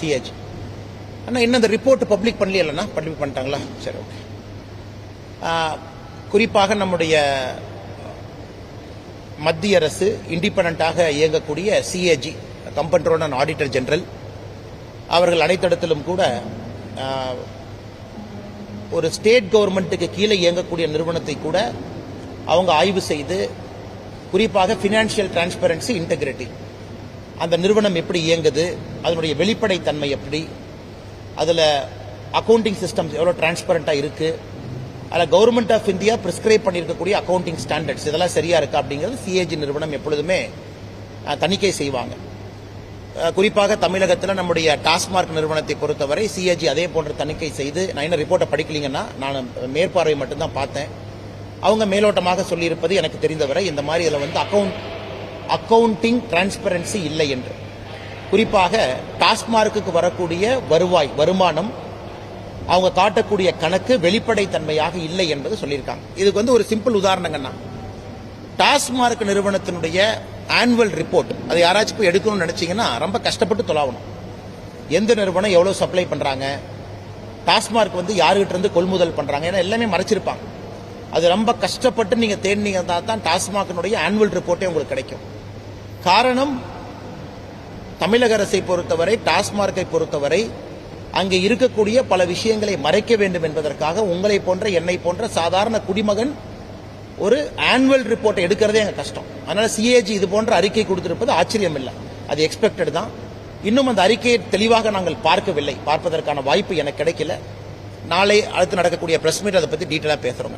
CH அண்ணா இன்னும் அந்த report public பண்ணலையா பப்ளிக் பண்ணிட்டாங்களா? சரி ஓகே குறிப்பாக நம்முடைய மத்திய அரசு இண்டிபெண்டாக இயங்கக்கூடிய CAG comptroller and auditor general அவர்கள் அனைத்திடத்திலும் கூட ஒரு ஸ்டேட் கவர்மெண்ட்டுக்கு கீழே இயங்கக்கூடிய நிறுவனத்தை கூட அவங்க ஆய்வு செய்து குறிப்பாக ஃபினான்ஷியல் டிரான்ஸ்பரன்சி இன்டெகிரிட்டி அந்த நிறுவனம் எப்படி இயங்குது அதனுடைய வெளிப்படைத்தன்மை எப்படி அதில் அக்கவுண்டிங் சிஸ்டம்ஸ் எவ்வளோ டிரான்ஸ்பரண்ட்டாக இருக்குது அதில் கவர்மெண்ட் ஆஃப் இந்தியா பிரிஸ்கிரைப் பண்ணியிருக்கக்கூடிய அக்கவுண்டிங் ஸ்டாண்டர்ட்ஸ் இதெல்லாம் சரியா இருக்கா அப்படிங்கிறது சிஏஜி நிறுவனம் எப்பொழுதுமே தணிக்கை செய்வாங்க. குறிப்பாக தமிழகத்தில் நம்முடைய டாஸ்மார்க் நிறுவனத்தை பொறுத்தவரை சிஏஜி அதே போன்ற தணிக்கை செய்து நான் என்ன ரிப்போர்ட்டை படிக்கலீங்கன்னா நான் மேற்பார்வை மட்டும்தான் பார்த்தேன். அவங்க மேலோட்டமாக சொல்லியிருப்பது எனக்கு தெரிந்தவரை இந்த மாதிரி இதில் வந்து அக்கவுண்ட் அக்கவுண்டிங் டிரான்ஸ்பரன்சி இல்லை என்று. குறிப்பாக டாஸ்மார்க்கு வரக்கூடிய வருவாய் வருமானம் அவங்க காட்டக்கூடிய கணக்கு வெளிப்படைத்தன்மையாக இல்லை என்பது சொல்லியிருக்காங்க. இதுக்கு வந்து ஒரு சிம்பிள் உதாரணங்கண்ணா டாஸ்மார்க் நிறுவனத்தினுடைய ஆனுவல் ரிப்போர்ட் அதை யாராச்சும் போய் எடுக்கணும்னு நினைச்சீங்கன்னா ரொம்ப கஷ்டப்பட்டு தொலாவணும். எந்த நிறுவனம் எவ்வளோ சப்ளை பண்ணுறாங்க டாஸ்மார்க் வந்து யாருகிட்ட இருந்து கொள்முதல் பண்ணுறாங்க ஏன்னா எல்லாமே மறைச்சிருப்பாங்க. அது ரொம்ப கஷ்டப்பட்டு நீங்கள் தேடினீங்கன்னா தான் டாஸ்மார்க்கினுடைய ஆனுவல் ரிப்போர்ட்டே உங்களுக்கு கிடைக்கும். காரணம் தமிழக அரசை பொறுத்தவரை டாஸ்மார்க்கை பொறுத்தவரை அங்கே இருக்கக்கூடிய பல விஷயங்களை மறைக்க வேண்டும் என்பதற்காக உங்களை போன்ற என்னை போன்ற சாதாரண குடிமகன் ஒரு ஆனுவல் ரிப்போர்ட்டை எடுக்கிறதே எங்க கஷ்டம். அதனால சிஏஜி இது போன்ற அறிக்கை கொடுத்திருப்பது ஆச்சரியம் இல்லை அது எக்ஸ்பெக்டட் தான். இன்னும் அந்த அறிக்கையை தெளிவாக நாங்கள் பார்க்கவில்லை. பார்ப்பதற்கான வாய்ப்பு எனக்கு கிடைக்கல. நாளை அடுத்து நடக்கக்கூடிய பிரஸ் மீட் அதை பத்தி டீட்டெயிலாக பேசுறோம்.